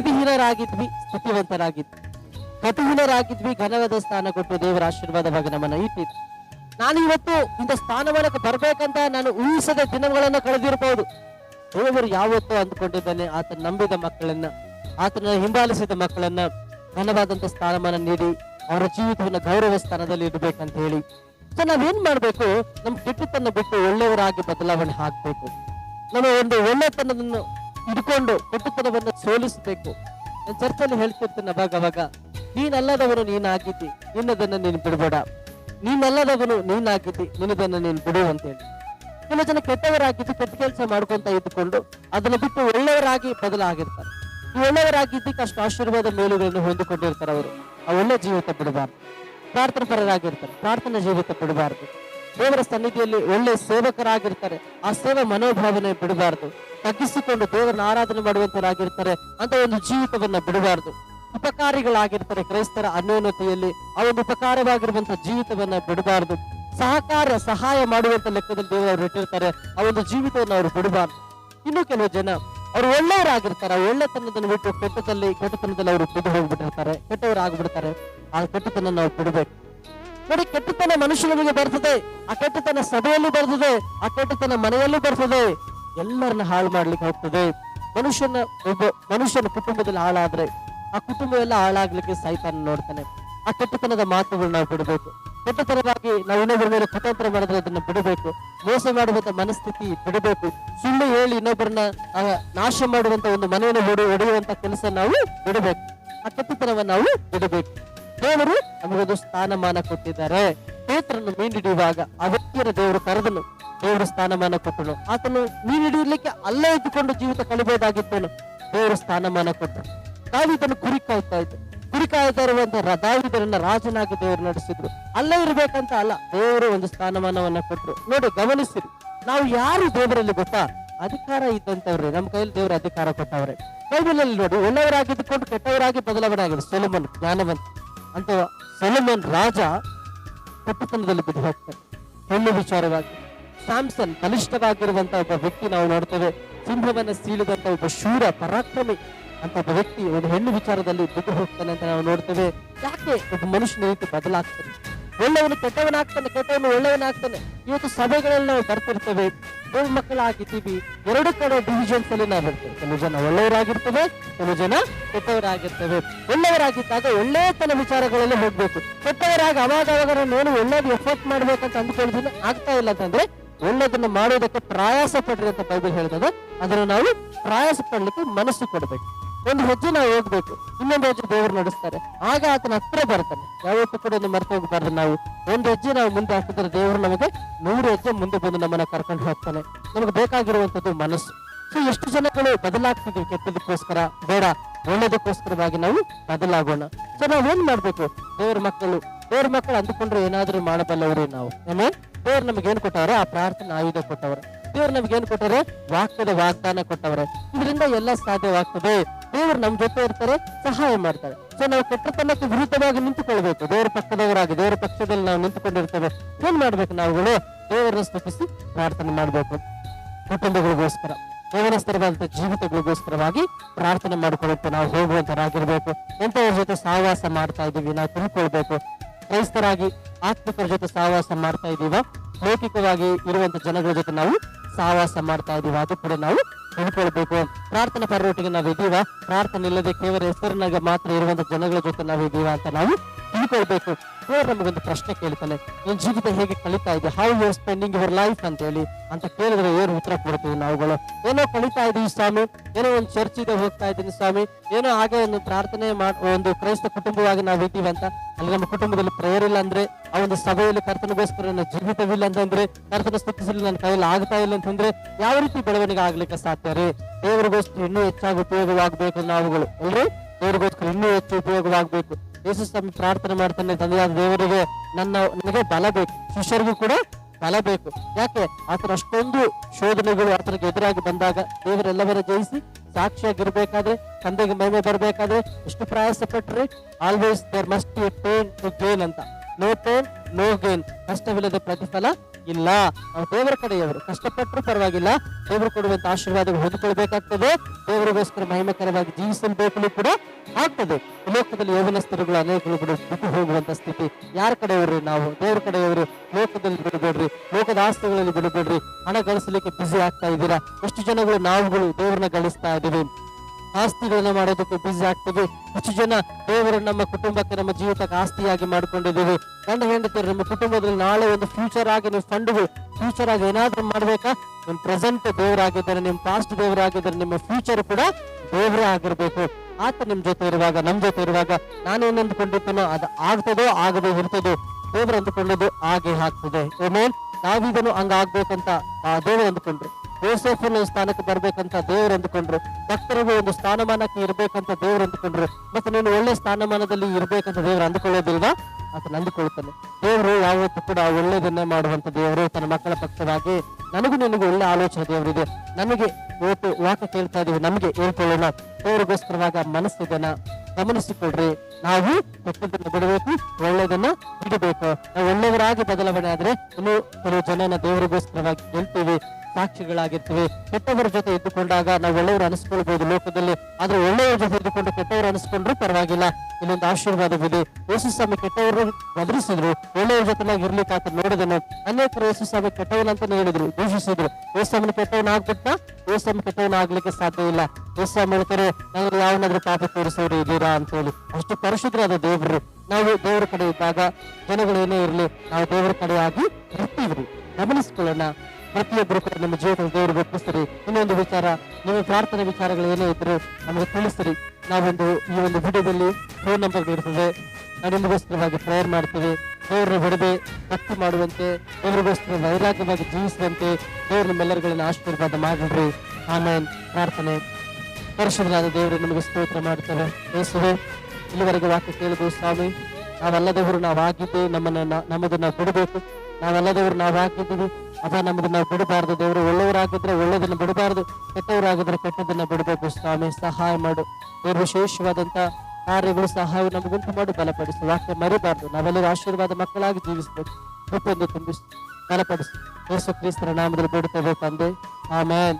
ಸ್ಥಿತಿಹೀನರಾಗಿದ್ವಿ ಸ್ತುತಿವಂತರಾಗಿದ್ವಿ. ಕಟುಹೀನರಾಗಿದ್ವಿ ಘನವಾದ ಸ್ಥಾನ ಕೊಟ್ಟು ದೇವರ ಆಶೀರ್ವಾದವಾಗಿ ನಮ್ಮನ್ನ ಇಟ್ಟಿದ್ದು ನಾನು ಇವತ್ತು ಇಂಥ ಸ್ಥಾನಮಾನಕ್ಕೆ ಬರಬೇಕಂತ ನಾನು ಊಹಿಸದ ದಿನಗಳನ್ನ ಕಳೆದಿರಬಹುದು ದೇವರು ಯಾವತ್ತೂ ಅಂದ್ಕೊಂಡಿದ್ದಾನೆ ಆತನ ನಂಬಿದ ಮಕ್ಕಳನ್ನ, ಆತನ ಹಿಂಬಾಲಿಸಿದ ಮಕ್ಕಳನ್ನ ಘನವಾದಂತ ಸ್ಥಾನಮಾನ ನೀಡಿ, ಅವರ ಜೀವಿತವನ್ನು ಗೌರವ ಸ್ಥಾನದಲ್ಲಿ ಇಡಬೇಕಂತ ಹೇಳಿ. ಸೊ ನಾವೇನ್ ಮಾಡ್ಬೇಕು? ನಮ್ ಕೆಟ್ಟತನ ಬಿಟ್ಟು ಒಳ್ಳೆಯವರಾಗಿ ಬದಲಾವಣೆ ಆಗ್ಬೇಕು. ನಮ್ಮ ಒಂದು ಒಳ್ಳೆತನವನ್ನು ಹಿಡ್ಕೊಂಡು ಕುಟುಂಬದವನ್ನು ಸೋಲಿಸಬೇಕು. ನನ್ನ ಚರ್ಚಲ್ಲಿ ಹೇಳ್ತಿರ್ತೇನೆ ಅವಾಗ ಅವಾಗ, ನೀನಲ್ಲದವನು ನೀನಾಗಿದ್ದಿ, ನಿನ್ನದನ್ನ ನೀನು ಬಿಡಬೇಡ. ನೀನಲ್ಲದವನು ನೀನಾಗಿದ್ದಿ, ನಿನ್ನದನ್ನ ನೀನು ಬಿಡು ಅಂತ ಹೇಳಿ ಕೆಲವು ಜನ ಕೆಟ್ಟವರಾಗಿದ್ದು ಕೆಟ್ಟ ಕೆಲಸ ಮಾಡ್ಕೊಂತ ಇದ್ದುಕೊಂಡು ಅದನ್ನ ಬಿಟ್ಟು ಒಳ್ಳೆಯವರಾಗಿ ಬದಲಾಗಿರ್ತಾರೆ. ಈ ಒಳ್ಳೆಯವರಾಗಿದ್ದಕ್ಕೆ ಅಷ್ಟು ಆಶೀರ್ವಾದ ಮೇಲುಗಳನ್ನು ಹೊಂದಿಕೊಂಡಿರ್ತಾರೆ ಅವರು. ಆ ಒಳ್ಳೆ ಜೀವಿತ ಬಿಡಬಾರ್ದು. ಪ್ರಾರ್ಥನೆ ಪರರಾಗಿರ್ತಾರೆ ಪ್ರಾರ್ಥನಾ ಜೀವಿತ ಬಿಡಬಾರ್ದು. ದೇವರ ಸನ್ನಿಧಿಯಲ್ಲಿ ಒಳ್ಳೆ ಸೇವಕರಾಗಿರ್ತಾರೆ. ಆ ಸೇವಾ ಮನೋಭಾವನೆ ಬಿಡಬಾರ್ದು. ತಗ್ಗಿಸಿಕೊಂಡು ದೇವರನ್ನ ಆರಾಧನೆ ಮಾಡುವಂತರಾಗಿರ್ತಾರೆ. ಅಂತ ಒಂದು ಜೀವಿತವನ್ನ ಬಿಡಬಾರ್ದು. ಉಪಕಾರಿಗಳಾಗಿರ್ತಾರೆ ಕ್ರೈಸ್ತರ ಅನ್ಯೋನ್ಯತೆಯಲ್ಲಿ. ಆ ಒಂದು ಉಪಕಾರವಾಗಿರುವಂತಹ ಜೀವಿತವನ್ನ ಬಿಡಬಾರ್ದು. ಸಹಕಾರ, ಸಹಾಯ ಮಾಡುವಂತ ಲೆಕ್ಕದಲ್ಲಿ ದೇವರು ಅವ್ರು ಇಟ್ಟಿರ್ತಾರೆ. ಆ ಒಂದು ಜೀವಿತವನ್ನು ಅವರು ಬಿಡಬಾರ್ದು. ಇನ್ನು ಕೆಲವು ಜನ ಅವರು ಒಳ್ಳೆಯವರಾಗಿರ್ತಾರೆ. ಒಳ್ಳೆತನದನ್ನು ಬಿಟ್ಟು ಕೆಟ್ಟದಲ್ಲಿ ಕೆಟ್ಟತನದಲ್ಲಿ ಅವರು ಬಿದ್ದು ಹೋಗ್ಬಿಟ್ಟಿರ್ತಾರೆ. ಕೆಟ್ಟವರಾಗ್ಬಿಡ್ತಾರೆ. ಆ ಕೆಟ್ಟತನ ನಾವು ಬಿಡಬೇಕು. ನೋಡಿ ಕೆಟ್ಟತನ ಮನುಷ್ಯನಿಗೆ ಬರ್ತದೆ, ಆ ಕೆಟ್ಟತನ ಸಭೆಯಲ್ಲೂ ಬರ್ತದೆ, ಆ ಕೆಟ್ಟತನ ಮನೆಯಲ್ಲೂ ಬರ್ತದೆ. ಎಲ್ಲರನ್ನ ಹಾಳು ಮಾಡ್ಲಿಕ್ಕೆ ಹೋಗ್ತದೆ. ಮನುಷ್ಯನ ಒಬ್ಬ, ಮನುಷ್ಯನ ಕುಟುಂಬದಲ್ಲಿ ಹಾಳಾದ್ರೆ ಆ ಕುಟುಂಬ ಎಲ್ಲ ಹಾಳಾಗ್ಲಿಕ್ಕೆ ಸೈತಾನ ನೋಡ್ತಾನೆ. ಆ ಕೆಟ್ಟತನದ ಮಾತುಗಳು ನಾವು ಬಿಡಬೇಕು. ಕೆಟ್ಟತನವಾಗಿ ನಾವು ಇನ್ನೊಬ್ಬರ ಮೇಲೆ ಕುತಂತ್ರ ಮಾಡಿದ್ರೆ ಅದನ್ನ ಬಿಡಬೇಕು. ಮೋಸ ಮಾಡುವಂತ ಮನಸ್ಥಿತಿ ಬಿಡಬೇಕು. ಸುಳ್ಳು ಹೇಳಿ ಇನ್ನೊಬ್ಬರನ್ನ ನಾಶ ಮಾಡುವಂತ ಒಂದು ಮನೆಯನ್ನು ಹೊಡೆ ಹೊಡೆಯುವಂತ ಕೆಲಸ ನಾವು ಬಿಡಬೇಕು. ಆ ಕೆಟ್ಟತನವನ್ನು ನಾವು ಬಿಡಬೇಕು. ದೇವರು ನಮಗೊಂದು ಸ್ಥಾನಮಾನ ಕೊಟ್ಟಿದ್ದಾರೆ. ಪೇತ್ರನ್ನು ಮೀನಿಡಿಯುವಾಗ ವ್ಯಕ್ತಿಯನ್ನು ದೇವರು ಕರೆದನು, ದೇವರು ಸ್ಥಾನಮಾನ ಕೊಟ್ಟನು. ಆತನು ಮೀನಿಡಿಯಲಿಕ್ಕೆ ಅಲ್ಲೇ ಇದ್ದುಕೊಂಡು ಜೀವಿತ ಕಳಿಬಹುದಾಗಿತ್ತೇನು ದೇವರು ಸ್ಥಾನಮಾನ ಕೊಟ್ಟರು ದಾವಿದನು ಕುರಿ ಕಾಯ್ತಾ ಇದ್ದ. ಕುರಿ ಕಾಯ್ತಾ ಇರುವಂತ ರ- ದಾವಿದರನ್ನ ರಾಜನಾಗಿ ದೇವರು ನಡೆಸಿದ್ರು. ಅಲ್ಲೇ ಇರ್ಬೇಕಂತ ಅಲ್ಲ, ದೇವರು ಒಂದು ಸ್ಥಾನಮಾನವನ್ನ ಕೊಟ್ಟರು. ನೋಡಿ, ಗಮನಿಸಿರಿ. ನಾವು ಯಾರು ದೇವರಲ್ಲಿ ಗೊತ್ತಾ? ಅಧಿಕಾರ ಇದ್ದಂತವ್ರೆ. ನಮ್ಮ ಕೈಯಲ್ಲಿ ದೇವರ ಅಧಿಕಾರ ಕೊಟ್ಟವ್ರೆ. ಬೈಬಲ್ ಅಲ್ಲಿ ನೋಡಿ, ಒಳ್ಳೆಯವರಾಗಿದ್ದುಕೊಂಡು ಕೆಟ್ಟವರಾಗಿ ಬದಲಾವಣೆ ಆಗಿದೆ ಸೊಲಮನ್, ಜ್ಞಾನವಂತ. ಅಂತ ಸೊಲಮನ್ ರಾಜ ತಪ್ಪುತನದಲ್ಲಿ ಬಿದ್ದು ಹೋಗ್ತಾನೆ. ಹೆಣ್ಣು ವಿಚಾರವಾಗಿ. ಸ್ಯಾಮ್ಸನ್ ಕನಿಷ್ಠವಾಗಿರುವಂತಹ ಒಬ್ಬ ವ್ಯಕ್ತಿ ನಾವು ನೋಡ್ತೇವೆ. ಸಿಂಹವನ್ನ ಸೀಳಿದಂತ ಒಬ್ಬ ಶೂರ ಪರಾಕ್ರಮಿ ಅಂತ ಒಬ್ಬ ವ್ಯಕ್ತಿ ಒಂದು ಹೆಣ್ಣು ವಿಚಾರದಲ್ಲಿ ಬಿದ್ದು ಹೋಗ್ತಾನೆ ಅಂತ ನಾವು ನೋಡ್ತೇವೆ. ಯಾಕೆ? ಒಬ್ಬ ಮನುಷ್ಯನ ರೀತಿ ಬದಲಾಗ್ತಾನೆ. ಒಳ್ಳೆಯವನು ಕೆಟ್ಟವನಾಗ್ತಾನೆ, ಕೆಟ್ಟವನು ಒಳ್ಳೆಯವನಾಗ್ತಾನೆ. ಇವತ್ತು ಸಭೆಗಳಲ್ಲಿ ನಾವು ಬರ್ತಿರ್ತೇವೆ. ಮಕ್ಕಳಾಗಿದ್ದೀವಿ ಎರಡು ಕಡೆ ಡಿವಿಷನ್ಸ್ ಅಲ್ಲಿ ನಾವು ಇರ್ತೇವೆ. ಕೆಲವು ಜನ ಒಳ್ಳೆಯವರಾಗಿರ್ತೇವೆ, ಕೆಲವು ಜನ ಕೆಟ್ಟವರಾಗಿರ್ತೇವೆ. ಒಳ್ಳೆಯವರಾಗಿದ್ದಾಗ ಒಳ್ಳೆಯತನ ವಿಚಾರಗಳಲ್ಲಿ ಹೋಗ್ಬೇಕು. ಕೆಟ್ಟವರಾಗಿ ಅವಾಗ ಅವಾಗ ನಾನು ಒಳ್ಳೇದು ಎಫರ್ಟ್ ಮಾಡ್ಬೇಕಂತ ಅಂದ್ಕೊಳ್ತೀನಿ ಆಗ್ತಾ ಇಲ್ಲ ಅಂತಂದ್ರೆ ಒಳ್ಳೆದನ್ನ ಮಾಡೋದಕ್ಕೆ ಪ್ರಯಾಸ ಪಡ್ರಿ ಅಂತ ಬೈಬಲ್ ಹೇಳ್ತದೆ. ಅದನ್ನು ನಾವು ಪ್ರಯಾಸ ಪಡ್ಲಿಕ್ಕೆ ಮನಸ್ಸು ಕೊಡ್ಬೇಕು. ಒಂದು ಹೆಜ್ಜೆ ನಾವು ಹೋಗ್ಬೇಕು. ಇನ್ನೊಂದು ಹೆಜ್ಜೆ ದೇವರು ನಡೆಸ್ತಾರೆ. ಆಗ ಆತನ ಹತ್ರ ಬರ್ತಾನೆ ಯಾವತ್ತೂ ಕೂಡ ಒಂದು ಮರೆತು ಹೋಗ್ಬಾರ್ದು ನಾವು. ಒಂದು ಹೆಜ್ಜೆ ನಾವು ಮುಂದೆ ಹಾಕಿದ್ರೆ ದೇವರು ನಮಗೆ ನೂರು ಹೆಜ್ಜೆ ಮುಂದೆ ಬಂದು ನಮ್ಮನ್ನ ಕರ್ಕೊಂಡು ಹೋಗ್ತಾನೆ. ನಮಗೆ ಬೇಕಾಗಿರುವಂತದ್ದು ಮನಸ್ಸು. ಸೊ ಎಷ್ಟು ಜನಗಳು ಬದಲಾಗ್ತಿದ್ವಿ ಕೆಟ್ಟದಕ್ಕೋಸ್ಕರ? ಬೇಡ. ಒಳ್ಳೇದಕ್ಕೋಸ್ಕರವಾಗಿ ನಾವು ಬದಲಾಗೋಣ. ಸೊ ನಾವು ಏನ್ ಮಾಡ್ಬೇಕು? ದೇವ್ರ ಮಕ್ಕಳು. ದೇವ್ರ ಮಕ್ಕಳು ಅಂದುಕೊಂಡ್ರೆ ಏನಾದ್ರೂ ಮಾಡಬಲ್ಲವರೇ ನಾವು. ಏನೇ ದೇವ್ರು ನಮ್ಗೆ ಏನ್ ಕೊಟ್ಟವ್ರೆ? ಆ ಪ್ರಾರ್ಥನೆ ಆಯುಧ ಕೊಟ್ಟವ್ರೆ. ದೇವ್ರು ನಮ್ಗೆ ಏನ್ ಕೊಟ್ಟವ್ರೆ? ವಾಕ್ಯದ ವಾಗ್ದಾನ ಕೊಟ್ಟವ್ರೆ. ಇದರಿಂದ ಎಲ್ಲ ಸಾಧ್ಯವಾಗ್ತದೆ. ದೇವ್ರು ನಮ್ಮ ಜೊತೆ ಇರ್ತಾರೆ, ಸಹಾಯ ಮಾಡ್ತಾರೆ. ಸೊ ನಾವು ಕೆಟ್ಟತನಕ್ಕೆ ವಿರುದ್ಧವಾಗಿ ನಿಂತುಕೊಳ್ಬೇಕು. ದೇವರ ಪಕ್ಷದವರಾಗಿ ದೇವರ ಪಕ್ಷದಲ್ಲಿ ನಾವು ನಿಂತುಕೊಂಡಿರ್ತೇವೆ. ಏನ್ ಮಾಡ್ಬೇಕು ನಾವುಗಳು? ದೇವರನ್ನು ಸ್ಥಾಪಿಸಿ ಪ್ರಾರ್ಥನೆ ಮಾಡ್ಬೇಕು. ಕುಟುಂಬಗಳಿಗೋಸ್ಕರ ದೇವನಸ್ತರವಾದಂತ ಜೀವಿತಗಳಿಗೋಸ್ಕರವಾಗಿ ಪ್ರಾರ್ಥನೆ ಮಾಡ್ಕೊಳ್ಳುತ್ತೆ. ನಾವು ಹೋಗುವಂತರಾಗಿರ್ಬೇಕು. ಎಂತವ್ರ ಜೊತೆ ಸಹವಾಸ ಮಾಡ್ತಾ ಇದೀವಿ ನಾವು ತಿಳ್ಕೊಳ್ಬೇಕು. ಕ್ರೈಸ್ತರಾಗಿ, ಆತ್ಮಿಕರ ಜೊತೆ ಸಹವಾಸ ಮಾಡ್ತಾ ಇದೀವ ಲೌಕಿಕವಾಗಿ ಇರುವಂತ ಜನಗಳ ಜೊತೆ ನಾವು ಸಹವಾಸ ಮಾಡ್ತಾ ಇದೀವ ಅದು ಕೂಡ ನಾವು ತಿಳ್ಕೊಳ್ಬೇಕು ಪ್ರಾರ್ಥನಾ ನಾವು ಇದೀವ ಪ್ರಾರ್ಥನೆ ಇಲ್ಲದೆ ಕೇವಲ ಹೆಸರಿನಾಗ ಮಾತ್ರ ಇರುವಂತ ಜನಗಳ ಜೊತೆ ನಾವು ಇದೀವ ಅಂತ ನಾವು ತಿಳ್ಕೊಳ್ಬೇಕು. ದೇವರು ನಮಗೊಂದು ಪ್ರಶ್ನೆ ಕೇಳ್ತಾನೆ. ನನ್ನ ಜೀವಿತ ಹೇಗೆ ಕಳೀತಾ ಇದೆ? How you spending your life ಅಂತ ಹೇಳಿ. ಅಂತ ಕೇಳಿದ್ರೆ ಏನು ಉತ್ತರ ಕೊಡ್ತೀವಿ ನಾವುಗಳು. ಏನೋ ಕಳೀತಾ ಇದೀವಿ ಸ್ವಾಮಿ. ಏನೋ ಒಂದು ಚರ್ಚ್ ಇದೆ ಹೋಗ್ತಾ ಇದ್ದೀನಿ ಸ್ವಾಮಿ. ಏನೋ ಹಾಗೆ ಒಂದು ಪ್ರಾರ್ಥನೆ ಮಾಡ್ ಒಂದು ಕ್ರೈಸ್ತ ಕುಟುಂಬವಾಗಿ ನಾವು ಇದ್ದೀವಿ ಅಂತ. ಅಲ್ಲಿ ನಮ್ಮ ಕುಟುಂಬದಲ್ಲಿ ಪ್ರೇಯರ್ ಇಲ್ಲ ಅಂದ್ರೆ, ಆ ಒಂದು ಸಭೆಯಲ್ಲಿ ಕರ್ತನಗೋಸ್ಕರ ನನ್ನ ಜೀವಿತವಿಲ್ಲ ಅಂತಂದ್ರೆ ಕರ್ತನ ಸ್ಥಿತಿಸಲು ನನ್ನ ಕೈಯಲ್ಲಿ ಆಗ್ತಾ ಇಲ್ಲ ಅಂತಂದ್ರೆ ಯಾವ ರೀತಿ ಬೆಳವಣಿಗೆ ಆಗ್ಲಿಕ್ಕೆ ಸಾಧ್ಯ? ರೀ ದೇವರಿಗೋಸ್ಕರ ಇನ್ನೂ ಹೆಚ್ಚಾಗಿ ಉಪಯೋಗವಾಗಬೇಕು ನಾವುಗಳು ಅಲ್ರಿ? ದೇವರಿಗೋಸ್ಕರ ಇನ್ನೂ ಹೆಚ್ಚು ಉಪಯೋಗವಾಗಬೇಕು. ಯೇಸು ಸ್ವಾಮಿ ಪ್ರಾರ್ಥನೆ ಮಾಡ್ತಾನೆ, ತಂದೆಯಾದ ದೇವರಿಗೆ ನನ್ನ, ನನಗೆ ಬಲ ಬೇಕು. ಶಿಷ್ಯರಿಗೂ ಕೂಡ ಬಲ ಬೇಕು. ಯಾಕೆ? ಆತನ ಅಷ್ಟೊಂದು ಶೋಧನೆಗಳು ಆತನಿಗೆ ಎದುರಾಗಿ ಬಂದಾಗ ದೇವರೆಲ್ಲವರ ಜಯಿಸಿ ಸಾಕ್ಷಿಯಾಗಿರ್ಬೇಕಾದ್ರೆ, ತಂದೆಗೆ ಮಹಿಮೆ ಬರಬೇಕಾದ್ರೆ ಎಷ್ಟು ಪ್ರಯಾಸ ಪಟ್ರಿ always there must pain to gain ಅಂತ. ನೋ ಪೇನ್ ನೋ ಗೇನ್ ಕಷ್ಟವಿಲ್ಲದೆ ಪ್ರತಿಫಲ ಇಲ್ಲ. ನಾವು ದೇವರ ಕಡೆಯವರು. ಕಷ್ಟಪಟ್ಟರು ಪರವಾಗಿಲ್ಲ. ದೇವರು ಕೊಡುವಂತ ಆಶೀರ್ವಾದಗಳು ಹೊಂದಿಕೊಳ್ಬೇಕಾಗ್ತದೆ. ದೇವರಿಗೋಸ್ಕರ ಮಹಿಮಕರವಾಗಿ ಜೀವಿಸಲು ಕೂಡ ಆಗ್ತದೆ. ಲೋಕದಲ್ಲಿ ಯೌವನಸ್ಥರುಗಳು ಅನೇಕಗಳು ಕೂಡ ಬಿಟ್ಟು ಹೋಗುವಂತ ಸ್ಥಿತಿ. ಯಾರ ಕಡೆಯವರು? ನಾವು ದೇವರ ಕಡೆಯವರು. ಲೋಕದಲ್ಲಿ ಬಿಡಬೇಡ್ರಿ. ಲೋಕದ ಆಸ್ತಿಗಳಲ್ಲಿ ಬಿಡಬೇಡ್ರಿ. ಹಣ ಗಳಿಸಲಿಕ್ಕೆ ಬ್ಯುಸಿ ಆಗ್ತಾ ಇದ್ದೀರಾ? ಎಷ್ಟು ಜನಗಳು ನಾವುಗಳು ದೇವರನ್ನ ಗಳಿಸ್ತಾ ಇದೀವಿ ಆಸ್ತಿಗಳನ್ನ ಮಾಡೋದಕ್ಕೆ ಬಿಸಿ ಆಗ್ತದೆ ಹೆಚ್ಚು ಜನ ದೇವರು ನಮ್ಮ ಕುಟುಂಬಕ್ಕೆ ನಮ್ಮ ಜೀವಿತಕ್ಕೆ ಆಸ್ತಿಯಾಗಿ ಮಾಡ್ಕೊಂಡಿದ್ದೀವಿ. ಗಂಡ ಹೆಂಡತಿಯರು ನಮ್ಮ ಕುಟುಂಬದಲ್ಲಿ ನಾಳೆ ಒಂದು ಫ್ಯೂಚರ್ ಆಗಿ ನೀವು ಫ್ಯೂಚರ್ ಆಗಿ ಏನಾದ್ರೂ ಮಾಡ್ಬೇಕಾ? ನಿಮ್ ಪ್ರೆಸೆಂಟ್ ದೇವರಾಗಿದ್ದಾರೆ ನಿಮ್ ಪಾಸ್ಟ್ ದೇವರಾಗಿದ್ದಾರೆ, ನಿಮ್ಮ ಫ್ಯೂಚರ್ ಕೂಡ ದೇವರೇ ಆಗಿರ್ಬೇಕು. ಆತ ನಿಮ್ ಜೊತೆ ಇರುವಾಗ ನಮ್ ಜೊತೆ ಇರುವಾಗ ನಾನೇನ್ ಅಂದ್ಕೊಂಡಿರ್ತೀನೋ ಅದು ಆಗ್ತದೋ ಆಗದೆ ಇರ್ತದೋ ದೇವರು ಅಂದ್ಕೊಂಡದ್ದು ಹಾಗೆ ಆಗ್ತದೆ. ಏನೇನ್ ನಾವೀಗನು ಹಂಗ ಆಗ್ಬೇಕಂತ ಆ ದೇವರು ಅಂದ್ಕೊಂಡ್ರು. ಯೋಸೇಫನ ಸ್ಥಾನಕ್ಕೆ ಬರ್ಬೇಕಂತ ದೇವ್ರು ಅಂದ್ಕೊಂಡ್ರು. ಭಕ್ತರಿಗೂ ಒಂದು ಸ್ಥಾನಮಾನಕ್ಕೆ ಇರ್ಬೇಕಂತ ದೇವ್ರು ಅಂದ್ಕೊಂಡ್ರು. ಮತ್ತೆ ನೀನು ಒಳ್ಳೆ ಸ್ಥಾನಮಾನದಲ್ಲಿ ಇರ್ಬೇಕಂತ ದೇವ್ರು ಅಂದ್ಕೊಳ್ಳೋದಿಲ್ವಾ? ಅಂತ ಅಂದುಕೊಳ್ತಾನೆ ದೇವರು ಯಾವತ್ತೂ ಕೂಡ ಒಳ್ಳೇದನ್ನೇ ಮಾಡುವಂತ ದೇವರು ತನ್ನ ಮಕ್ಕಳ ಪಕ್ಷವಾಗಿ ನನಗೂ ನಿನಗೂ ಒಳ್ಳೆ ಆಲೋಚನೆ ದೇವರಿದೆ. ನಮಗೆ ಓಟು ವಾಕ್ಯ ಕೇಳ್ತಾ ಇದೀವಿ ನಮಗೆ ಹೇಳ್ಕೊಳ್ಳೋಣ ದೇವರಿಗೋಸ್ಕರವಾಗ ಮನಸ್ಸಿದನ ಗಮನಿಸಿಕೊಳ್ರಿ ನಾವು ಕೆಟ್ಟದನ್ನ ಬಿಡಬೇಕು ಒಳ್ಳೆದನ್ನ ಬಿಡಬೇಕು. ನಾವು ಒಳ್ಳೆಯವರಾಗಿ ಬದಲಾವಣೆ ಆದ್ರೆ ಇನ್ನು ಕೆಲವು ಜನನ ದೇವರಿಗೋಸ್ಕರವಾಗಿ ಗೆಲ್ತೀವಿ ಸಾಕ್ಷಿಗಳಾಗಿರ್ತೀವಿ ಕೆಟ್ಟವರ ಜೊತೆ ಇದ್ದುಕೊಂಡಾಗ ನಾವು ಒಳ್ಳೆಯವರು ಅನಿಸ್ಕೊಳ್ಬಹುದು ಲೋಕದಲ್ಲಿ. ಆದ್ರೆ ಒಳ್ಳೆಯವರ ಜೊತೆ ಇದ್ದುಕೊಂಡು ಕೆಟ್ಟವರು ಅನಿಸ್ಕೊಂಡ್ರು ಪರವಾಗಿಲ್ಲ. ಇಲ್ಲೊಂದು ಆಶೀರ್ವಾದವಿದೆ ಸ್ವಾಮಿ ಕೆಟ್ಟವರು ಬದಲಿಸಿದ್ರು ಒಳ್ಳೆಯವ್ರ ಜೊತೆನಾಗಿ ಇರ್ಲಿಕ್ಕೆ ಆತ ನೋಡಿದನು. ಸ್ವಾಮಿ ಅಂತ ಹೇಳಿದ್ರು, ದೂಷಿಸಿದ್ರು. ಕೆಟ್ಟವನ ಆಗ್ಬಿಟ್ಟ? ಯೇಸಮ್ಮ ಕೆಟ್ಟವನ ಆಗ್ಲಿಕ್ಕೆ ಸಾಧ್ಯ ಇಲ್ಲ. ಯೇಸಮ್ಮ ಹೇಳ್ತಾರೆ ನಾವು ಯಾವನಾದ್ರೂ ಪಾಪ ತೋರಿಸೋರು ಇದ್ದೀರಾ? ಅಂತ ಹೇಳಿ ಅಷ್ಟು ಪರಿಶುದ್ಧರಾದ ದೇವರು. ನಾವು ದೇವರ ಕಡೆ ಇದ್ದಾಗ ಜನಗಳು ಏನೇ ಇರಲಿ, ನಾವು ದೇವರ ಕಡೆ ಆಗಿ ಬರ್ತೀವ್ರಿ ಗಮನಿಸ್ಕೊಳ್ಳೋಣ. ಪ್ರತಿಯೊಬ್ಬರು ಕೂಡ ನಮ್ಮ ಜೀವನದಲ್ಲಿ ದೇವರು ಒಪ್ಪಿಸ್ತಾರೆ. ಇನ್ನೊಂದು ವಿಚಾರ, ನಿಮ್ಮ ಪ್ರಾರ್ಥನೆ ವಿಚಾರಗಳು ಏನೇ ಇದ್ರು ನಮಗೆ ತಿಳಿಸ್ರಿ ನಾವೊಂದು ಈ ಒಂದು ವಿಡಿಯೋದಲ್ಲಿ ಫೋನ್ ನಂಬರ್ ಇರ್ತದೆ ನಾವು ನಿಮಗೋಸ್ಕರವಾಗಿ ಪ್ರೇಯರ್ ಮಾಡ್ತೀವಿ. ದೇವರನ್ನು ಬಿಡದೆ ಭಕ್ತಿ ಮಾಡುವಂತೆ ದೇವರಿಗೋಸ್ಕರ ವೈರಾಗ್ಯವಾಗಿ ಜೀವಿಸುವಂತೆ ದೇವರು ನಿಮ್ಮೆಲ್ಲರುಗಳನ್ನ ಆಶೀರ್ವಾದ ಮಾಡಿಡ್ರಿ ಆಮೇಲೆ ಪ್ರಾರ್ಥನೆ. ಪರಿಶುದ್ಧರಾದ ದೇವರು ನಮಗೆ ಸ್ತೋತ್ರ ಮಾಡ್ತಾರೆ ಯೇಸುವೆ, ಇಲ್ಲಿವರೆಗೆ ವಾಕ್ಯ ಕೇಳಿದ್ರು ಸ್ವಾಮಿ, ನಾವೆಲ್ಲದವರು ನಮ್ಮನ್ನ ನಾ- ನಮ್ಮದನ್ನ ಕೊಡಬೇಕು. ನಾವೆಲ್ಲದವರು ನಾವಾಗಿದ್ದೀವಿ. ಅದ ನಮ್ಮದನ್ನ ನಾವು ಬಿಡಬಾರ್ದು, ದೇವರು ಒಳ್ಳೆಯವರಾಗಿದ್ರೆ ಒಳ್ಳೆಯದನ್ನು ಬಿಡಬಾರ್ದು, ಕೆಟ್ಟವರಾಗಿದ್ರೆ ಕೆಟ್ಟದನ್ನ ಬಿಡಬೇಕು. ಸ್ವಾಮಿ, ಸಹಾಯ ಮಾಡು. ದೇವರು ವಿಶೇಷವಾದಂಥ ಕಾರ್ಯಗಳು, ಸಹಾಯ ನಮಗುಂಟು ಮಾಡಿ, ಬಲಪಡಿಸು. ವಾಕ್ಯ ಮರಿಬಾರ್ದು. ನಾವೆಲ್ಲರೂ ಆಶೀರ್ವಾದ ಮಕ್ಕಳಾಗಿ ಜೀವಿಸಬೇಕು. ಕೃಪೆಯಿಂದ ತುಂಬಿಸಿ. ಬಲಪಡಿಸಿ. ಯೇಸು ಕ್ರಿಸ್ತರ ನಾಮದಲ್ಲಿ ಬಿಡುತ್ತೇವೆ ತಂದೆ. ಆಮೇನ್.